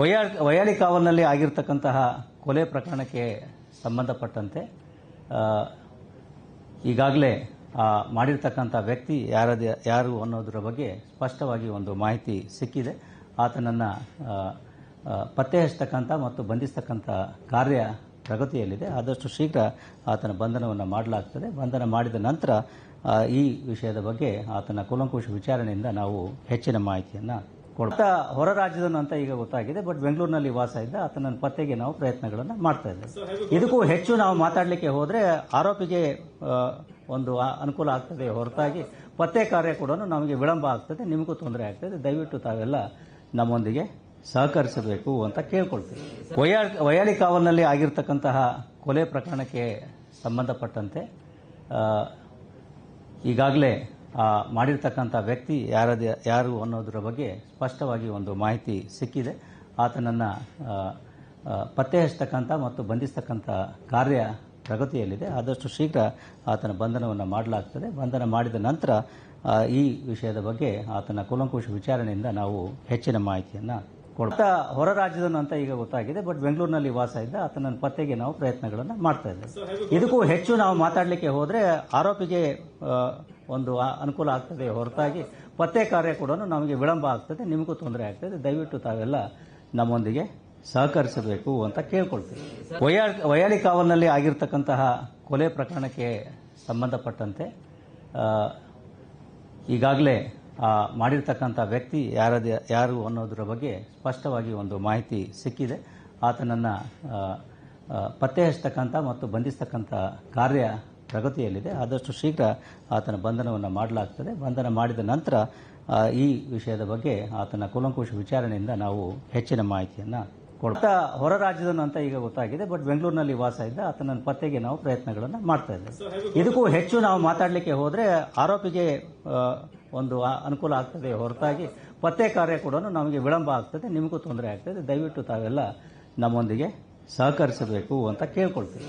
Via ವಯಾಳಿ ಕಾವಲ್ನಲ್ಲಿ ಆಗಿರ್ತಕ್ಕಂತಹ ಕೊಲೆ ಪ್ರಕರಣಕ್ಕೆ ಸಂಬಂಧಪಟ್ಟಂತೆ ಈಗಾಗಲೇ ಮಾಡಿರ್ತಕ್ಕಂಥ ವ್ಯಕ್ತಿ ಯಾರದ ಯಾರು ಅನ್ನೋದರ ಬಗ್ಗೆ ಸ್ಪಷ್ಟವಾಗಿ ಒಂದು ಮಾಹಿತಿ ಸಿಕ್ಕಿದೆ. ಆತನನ್ನು ಪತ್ತೆ ಹಚ್ಚತಕ್ಕಂಥ ಮತ್ತು ಬಂಧಿಸ್ತಕ್ಕಂಥ ಕಾರ್ಯ ಪ್ರಗತಿಯಲ್ಲಿದೆ. ಆದಷ್ಟು ಶೀಘ್ರ ಆತನ ಬಂಧನವನ್ನು ಮಾಡಲಾಗ್ತದೆ. ಬಂಧನ ಮಾಡಿದ ನಂತರ ಈ ವಿಷಯದ ಬಗ್ಗೆ ಆತನ ಕುಲಂಕುಶ ವಿಚಾರಣೆಯಿಂದ ನಾವು ಹೆಚ್ಚಿನ ಮಾಹಿತಿಯನ್ನು ಕೊಡ್ತಾ ಹೊರ ರಾಜ್ಯದನು ಅಂತ ಈಗ ಗೊತ್ತಾಗಿದೆ ಬಟ್ ಬೆಂಗಳೂರಿನಲ್ಲಿ ವಾಸ ಇದ್ದ ಆತನ ಪತ್ತೆಗೆ ನಾವು ಪ್ರಯತ್ನಗಳನ್ನು ಮಾಡ್ತಾ ಇದ್ದೇವೆ. ಇದಕ್ಕೂ ಹೆಚ್ಚು ನಾವು ಮಾತಾಡಲಿಕ್ಕೆ ಹೋದರೆ ಆರೋಪಿಗೆ ಒಂದು ಅನುಕೂಲ ಆಗ್ತದೆ ಹೊರತಾಗಿ ಪತ್ತೆ ಕಾರ್ಯ ಕೂಡ ನಮಗೆ ವಿಳಂಬ ಆಗ್ತದೆ ನಿಮಗೂ ತೊಂದರೆ ಆಗ್ತದೆ. ದಯವಿಟ್ಟು ತಾವೆಲ್ಲ ನಮ್ಮೊಂದಿಗೆ ಸಹಕರಿಸಬೇಕು ಅಂತ ಕೇಳ್ಕೊಳ್ತೀವಿ. ವಯಾ ವಯಾಳಿ ಕಾವಲ್ನಲ್ಲಿ ಆಗಿರ್ತಕ್ಕಂತಹ ಕೊಲೆ ಪ್ರಕರಣಕ್ಕೆ ಸಂಬಂಧಪಟ್ಟಂತೆ ಈಗಾಗಲೇ ಮಾಡಿರ್ತಕ್ಕಂಥ ವ್ಯಕ್ತಿ ಯಾರದ ಯಾರು ಅನ್ನೋದರ ಬಗ್ಗೆ ಸ್ಪಷ್ಟವಾಗಿ ಒಂದು ಮಾಹಿತಿ ಸಿಕ್ಕಿದೆ. ಆತನನ್ನು ಪತ್ತೆ ಹಚ್ಚತಕ್ಕಂಥ ಮತ್ತು ಬಂಧಿಸ್ತಕ್ಕಂಥ ಕಾರ್ಯ ಪ್ರಗತಿಯಲ್ಲಿದೆ. ಆದಷ್ಟು ಶೀಘ್ರ ಆತನ ಬಂಧನವನ್ನು ಮಾಡಲಾಗ್ತದೆ. ಬಂಧನ ಮಾಡಿದ ನಂತರ ಈ ವಿಷಯದ ಬಗ್ಗೆ ಆತನ ಕುಲಂಕುಶ ವಿಚಾರಣೆಯಿಂದ ನಾವು ಹೆಚ್ಚಿನ ಮಾಹಿತಿಯನ್ನು ಕೊಡ್ತಾ ಹೊರ ರಾಜ್ಯದನು ಅಂತ ಈಗ ಗೊತ್ತಾಗಿದೆ, ಬಟ್ ಬೆಂಗಳೂರಿನಲ್ಲಿ ವಾಸ ಇದ್ದ ಆತನ ಪತ್ತೆಗೆ ನಾವು ಪ್ರಯತ್ನಗಳನ್ನು ಮಾಡ್ತಾ ಇದ್ದೇವೆ. ಇದಕ್ಕೂ ಹೆಚ್ಚು ನಾವು ಮಾತಾಡಲಿಕ್ಕೆ ಹೋದರೆ ಆರೋಪಿಗೆ ಒಂದು ಅನುಕೂಲ ಆಗ್ತದೆ ಹೊರತಾಗಿ ಪತ್ತೆ ಕಾರ್ಯ ಕೂಡ ನಮಗೆ ವಿಳಂಬ ಆಗ್ತದೆ, ನಿಮಗೂ ತೊಂದರೆ ಆಗ್ತದೆ. ದಯವಿಟ್ಟು ತಾವೆಲ್ಲ ನಮ್ಮೊಂದಿಗೆ ಸಹಕರಿಸಬೇಕು ಅಂತ ಕೇಳ್ಕೊಳ್ತೀವಿ. ವಯಾ, ವಯಾಳಿ ಕಾವಲ್ನಲ್ಲಿ ಆಗಿರ್ತಕ್ಕಂತಹ ಕೊಲೆ ಪ್ರಕರಣಕ್ಕೆ ಸಂಬಂಧಪಟ್ಟಂತೆ ಈಗಾಗಲೇ ಮಾಡಿರ್ತಕ್ಕಂಥ ವ್ಯಕ್ತಿ ಯಾರದ, ಯಾರು ಅನ್ನೋದರ ಬಗ್ಗೆ ಸ್ಪಷ್ಟವಾಗಿ ಒಂದು ಮಾಹಿತಿ ಸಿಕ್ಕಿದೆ. ಆತನನ್ನು ಪತ್ತೆ ಹಚ್ಚತಕ್ಕಂಥ ಮತ್ತು ಬಂಧಿಸ್ತಕ್ಕಂಥ ಕಾರ್ಯ ಪ್ರಗತಿಯಲ್ಲಿದೆ. ಆದಷ್ಟು ಶೀಘ್ರ ಆತನ ಬಂಧನವನ್ನು ಮಾಡಲಾಗ್ತದೆ. ಬಂಧನ ಮಾಡಿದ ನಂತರ ಈ ವಿಷಯದ ಬಗ್ಗೆ ಆತನ ಕೂಲಂಕುಷ ವಿಚಾರಣೆಯಿಂದ ನಾವು ಹೆಚ್ಚಿನ ಮಾಹಿತಿಯನ್ನು ಕೊಡ್ತಾ ಹೊರ ರಾಜ್ಯದನು ಅಂತ ಈಗ ಗೊತ್ತಾಗಿದೆ ಬಟ್ ಬೆಂಗಳೂರಿನಲ್ಲಿ ವಾಸ ಇದ್ದ ಆತನ ಪತ್ತೆಗೆ ನಾವು ಪ್ರಯತ್ನಗಳನ್ನು ಮಾಡ್ತಾ ಇದ್ದೇವೆ. ಇದಕ್ಕೂ ಹೆಚ್ಚು ನಾವು ಮಾತಾಡಲಿಕ್ಕೆ ಹೋದರೆ ಆರೋಪಿಗೆ ಒಂದು ಅನುಕೂಲ ಆಗ್ತದೆ ಹೊರತಾಗಿ ಪತ್ತೆ ಕಾರ್ಯ ಕೂಡ ನಮಗೆ ವಿಳಂಬ ಆಗ್ತದೆ ನಿಮಗೂ ತೊಂದರೆ ಆಗ್ತದೆ. ದಯವಿಟ್ಟು ತಾವೆಲ್ಲ ನಮ್ಮೊಂದಿಗೆ ಸಹಕರಿಸಬೇಕು ಅಂತ ಕೇಳ್ಕೊಳ್ತೀವಿ.